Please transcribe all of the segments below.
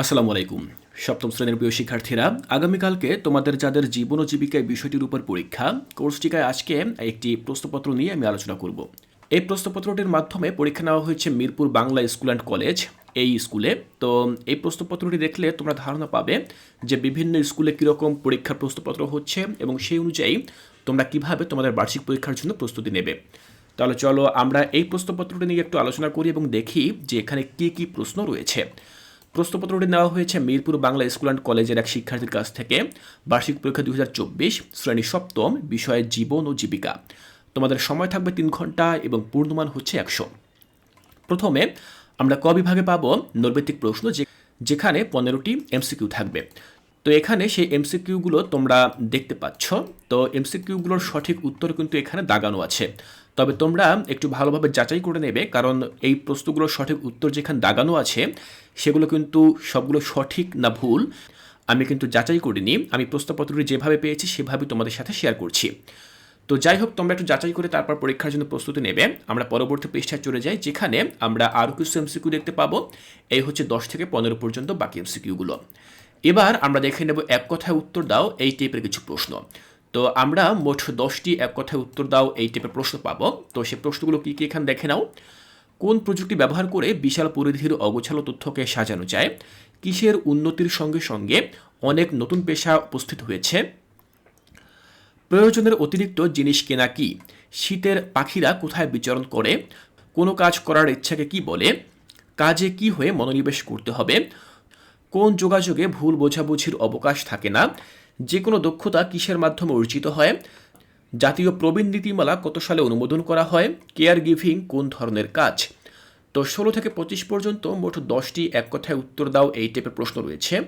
আসসালামু আলাইকুম। সপ্তম শ্রেণির প্রিয় শিক্ষার্থীরা, আগামীকালকে তোমাদের যাদের জীবন ও জীবিকায় বিষয়টির উপর পরীক্ষা কোর্সটিকায় আজকে একটি প্রশ্নপত্র নিয়ে আমি আলোচনা করব। এই প্রশ্নপত্রটির মাধ্যমে পরীক্ষা নেওয়া হয়েছে Mirpur Bangla school and college, এই স্কুলে। তো এই প্রশ্নপত্রটি দেখলে তোমরা ধারণা পাবে যে বিভিন্ন স্কুলে কীরকম পরীক্ষার প্রশ্নপত্র হচ্ছে এবং সেই অনুযায়ী তোমরা কীভাবে তোমাদের বার্ষিক পরীক্ষার জন্য প্রস্তুতি নেবে। তাহলে চলো আমরা এই প্রশ্নপত্রটি নিয়ে একটু আলোচনা করি এবং দেখি যে এখানে কী কী প্রশ্ন রয়েছে। প্রশ্নপত্রটি নেওয়া হয়েছে মিরপুর বাংলা স্কুল অ্যান্ড কলেজের এক শিক্ষার্থীর কাছ থেকে। বার্ষিক পরীক্ষা দুই শ্রেণি সপ্তম, বিষয়ে জীবন ও জীবিকা। তোমাদের সময় থাকবে তিন ঘণ্টা এবং পূর্ণমান হচ্ছে একশো। প্রথমে আমরা ক বিভাগে পাবো নৈর্ব্যক্তিক প্রশ্ন যে যেখানে পনেরোটি এমসিকিউ থাকবে। তো এখানে সেই এমসিকিউগুলো তোমরা দেখতে পাচ্ছ। তো এমসিকিউগুলোর সঠিক উত্তর কিন্তু এখানে দাগানো আছে। তবে তোমরা একটু ভালোভাবে যাচাই করে নেবে, কারণ এই প্রশ্নগুলোর সঠিক উত্তর যেখানে দাগানো আছে, সেগুলো কিন্তু সবগুলো সঠিক না ভুল, আমি কিন্তু যাচাই করিনি। আমি প্রশ্নপত্রটি যেভাবে পেয়েছি সেভাবে তোমাদের সাথে শেয়ার করছি। তো যাই হোক, তোমরা একটু যাচাই করে তারপর পরীক্ষার জন্য প্রস্তুতি নেবে। আমরা পরবর্তী পৃষ্ঠায় চলে যাই, যেখানে আমরা আরও কিছু এমসিকিউ দেখতে পাবো। এই হচ্ছে দশ থেকে পনেরো পর্যন্ত বাকি এমসিকিউগুলো এবার আমরা দেখে নেব এক কথায় উত্তর দাও এই টাইপের কিছু প্রশ্ন। তো আমরা মোট দশটি এক কথায় উত্তর দাও এই টাইপের প্রশ্ন পাবো। তো সে প্রশ্নগুলো কী কী এখানে দেখে নাও। কোন প্রযুক্তি ব্যবহার করে বিশাল পরিধির অগোছালো তথ্যকে সাজানো যায়? কিসের উন্নতির সঙ্গে সঙ্গে অনেক নতুন পেশা উপস্থিত হয়েছে? প্রয়োজনের অতিরিক্ত জিনিস কেনা কি? শীতের পাখিরা কোথায় বিচরণ করে? কোনো কাজ করার ইচ্ছাকে কি বলে? কাজে কি হয়ে মনোনিবেশ করতে হবে? কোন যোগাযোগে ভুল বোঝাবুঝির অবকাশ থাকে না? যে কোনো দক্ষতা কিসের মাধ্যমে অর্জিত হয়? জাতীয় প্রবীণ নীতিমালা কত সালে অনুমোদন করা হয়? কেয়ার গিভিং কোন ধরনের কাজ? তো ষোলো থেকে পঁচিশ পর্যন্ত মোট দশটি এক কথায় উত্তর দাও এই টাইপের প্রশ্ন রয়েছে।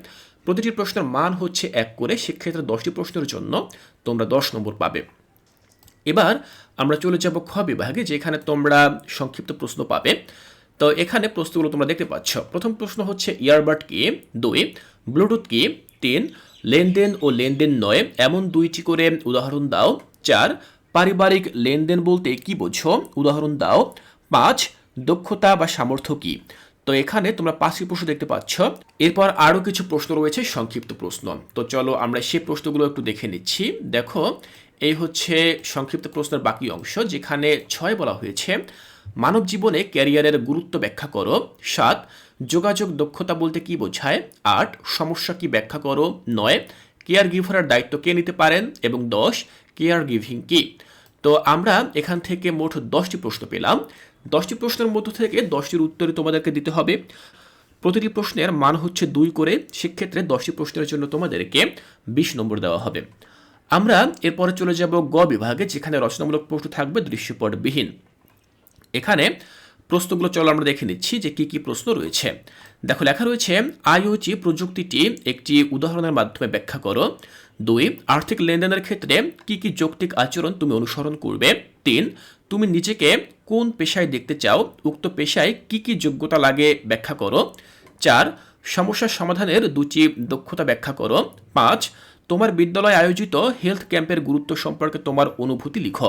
প্রতিটি প্রশ্নের মান হচ্ছে এক করে, সেক্ষেত্রে দশটি প্রশ্নের জন্য তোমরা দশ নম্বর পাবে। এবার আমরা চলে যাব খ বিভাগে, যেখানে তোমরা সংক্ষিপ্ত প্রশ্ন পাবে। তো এখানে প্রশ্নগুলো তোমরা দেখতে পাচ্ছ। প্রথম প্রশ্ন হচ্ছে ইয়ারবাড কি? দুই। ব্লুটুথ কি? তিন। লেনদেন ও লেনদেন নয়, এমন দুইটি করে উদাহরণ দাও। চার, পারিবারিক লেনদেন বলতে কি বোঝো? উদাহরণ দাও। পাঁচ, দক্ষতা বা সামর্থ্য কি? তো এখানে তোমরা পাঁচটি প্রশ্ন দেখতে পাচ্ছ। এরপর আরও কিছু প্রশ্ন রয়েছে, সংক্ষিপ্ত প্রশ্ন। তো চলো আমরা সেই প্রশ্নগুলো একটু দেখে নিচ্ছি। দেখো এই হচ্ছে সংক্ষিপ্ত প্রশ্নের বাকি অংশ, যেখানে ছয় বলা হয়েছে, মানব জীবনে ক্যারিয়ারের গুরুত্ব ব্যাখ্যা করো। সাত, যোগাযোগ দক্ষতা বলতে কি বোঝায়? আট, সমস্যা কি ব্যাখ্যা করো? নয় কেয়ার গিভারের দায়িত্ব কে নিতে পারেন? এবং দশ কেয়ার গিভিং কি? তো আমরা এখান থেকে মোট দশটি প্রশ্ন পেলাম। দশটি প্রশ্নের মধ্য থেকে দশটির উত্তরে তোমাদেরকে দিতে হবে। প্রতিটি প্রশ্নের মান হচ্ছে দুই করে, সেক্ষেত্রে দশটি প্রশ্নের জন্য তোমাদেরকে বিশ নম্বর দেওয়া হবে। আমরা এরপরে চলে যাব গ বিভাগে, যেখানে রচনামূলক প্রশ্ন থাকবে, দৃশ্যপটবিহীন। এখানে প্রশ্নগুলো, চলো আমরা দেখে নিচ্ছি যে কি কি প্রশ্ন রয়েছে। দেখো, লেখা রয়েছে আইওজি প্রযুক্তিটি একটি উদাহরণের মাধ্যমে ব্যাখ্যা করো। দুই, আর্থিক লেনদেনের ক্ষেত্রে কি কি যৌক্তিক আচরণ তুমি অনুসরণ করবে? তিন, তুমি নিজেকে কোন পেশায় দেখতে চাও? উক্ত পেশায় কি কি যোগ্যতা লাগে ব্যাখ্যা করো। চার, সমস্যার সমাধানের দুটি দক্ষতা ব্যাখ্যা করো। পাঁচ তোমার বিদ্যালয়ে আয়োজিত হেলথ ক্যাম্পের গুরুত্ব সম্পর্কে তোমার অনুভূতি লিখো।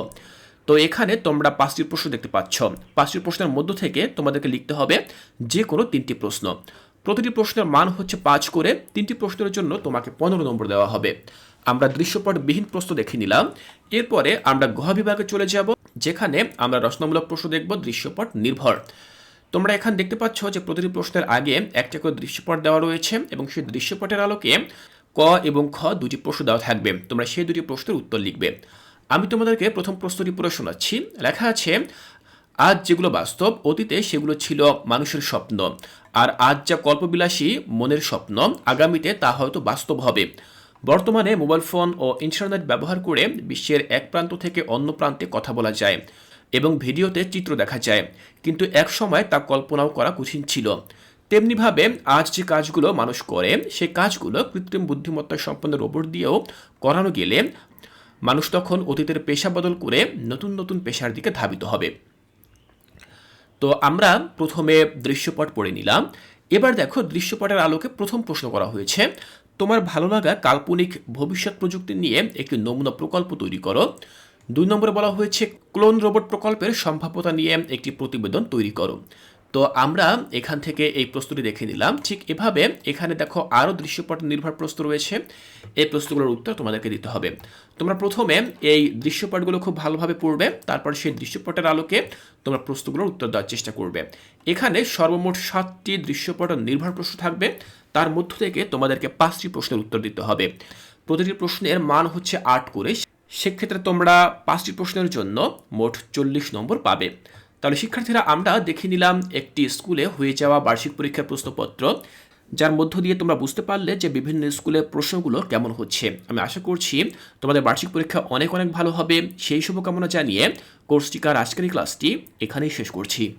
তো এখানে তোমরা পাঁচটি প্রশ্ন দেখতে পাচ্ছ। পাঁচটি প্রশ্নের মধ্য থেকে তোমাদেরকে লিখতে হবে যে কোনো তিনটি প্রশ্ন। প্রতিটি প্রশ্নের মান হচ্ছে পাঁচ করে, তিনটি প্রশ্নের জন্য তোমাকে পনেরো নম্বর দেওয়া হবে। আমরা দৃশ্যপটবিহীন প্রশ্ন দেখে নিলাম। এরপরে আমরা গহ বিভাগে চলে যাব, যেখানে আমরা রচনামূলক প্রশ্ন দেখব, দৃশ্যপট নির্ভর। তোমরা এখানে দেখতে পাচ্ছ যে প্রতিটি প্রশ্নের আগে একটা করে দৃশ্যপট দেওয়া রয়েছে এবং সেই দৃশ্যপটের আলোকে ক এবং খ দুটি প্রশ্ন দেওয়া থাকবে। তোমরা সেই দুটি প্রশ্নের উত্তর লিখবে। আমি তোমাদেরকে প্রথম প্রশ্নটি পড়ে শোনাচ্ছি। লেখা আছে, আজ যেগুলো বাস্তব, অতীতে সেগুলো ছিল মানুষের স্বপ্ন। আর আজ যা কল্পবিলাসী, মনের স্বপ্ন। আগামীতে তা হয়তো বাস্তব হবে। বর্তমানে মোবাইল ফোন ও ইন্টারনেট ব্যবহার করে বিশ্বের এক প্রান্ত থেকে অন্য প্রান্তে কথা বলা যায় এবং ভিডিওতে চিত্র দেখা যায়। কিন্তু এক সময় তা কল্পনাও করা কঠিন ছিল। তেমনিভাবে আজ যে কাজগুলো মানুষ করে, সেই কাজগুলো কৃত্রিম বুদ্ধিমত্তা সম্পন্ন রোবট দিয়েও করানো গেলে মানুষ তখন অতীতের পেশা বদল করে নতুন নতুন পেশার দিকে ধাবিত হবে। তো আমরা প্রথমে দৃশ্যপট পড়ে নিলাম। এবার দেখো দৃশ্যপটের আলোকে প্রথম প্রশ্ন করা হয়েছে, তোমার ভালো লাগা কাল্পনিক ভবিষ্যৎ প্রযুক্তি নিয়ে একটি নমুনা প্রকল্প তৈরি করো। দুই নম্বরে বলা হয়েছে, ক্লোন রোবট প্রকল্পের সম্ভাব্যতা নিয়ে একটি প্রতিবেদন তৈরি করো। তো আমরা এখান থেকে এই প্রস্তুতি দেখে নিলাম। ঠিক এভাবে এখানে দেখো আরও দৃশ্যপট নির্ভর প্রশ্ন রয়েছে। এই প্রশ্নগুলোর উত্তর তোমাদেরকে দিতে হবে। তোমরা প্রথমে এই দৃশ্যপটগুলো খুব ভালোভাবে পড়বে, তারপর সেই দৃশ্যপটের আলোকে তোমরা প্রশ্নগুলোর উত্তর দেওয়ার চেষ্টা করবে। এখানে সর্বমোট সাতটি দৃশ্যপট নির্ভর প্রশ্ন থাকবে। তার মধ্য থেকে তোমাদেরকে পাঁচটি প্রশ্নের উত্তর দিতে হবে। প্রতিটি প্রশ্নের মান হচ্ছে আট করে। সেক্ষেত্রে তোমরা পাঁচটি প্রশ্নের জন্য মোট চল্লিশ নম্বর পাবে। তাহলে শিক্ষার্থীরা, আমরা দেখে নিলাম একটি স্কুলে হয়ে যাওয়া বার্ষিক পরীক্ষার প্রশ্নপত্র, যার মধ্য দিয়ে তোমরা বুঝতে পারলে যে বিভিন্ন স্কুলের প্রশ্নগুলো কেমন হচ্ছে। আমি আশা করছি তোমাদের বার্ষিক পরীক্ষা অনেক অনেক ভালো হবে। সেই শুভকামনা জানিয়ে কোর্সটিকার আজকের ক্লাসটি এখানেই শেষ করছি।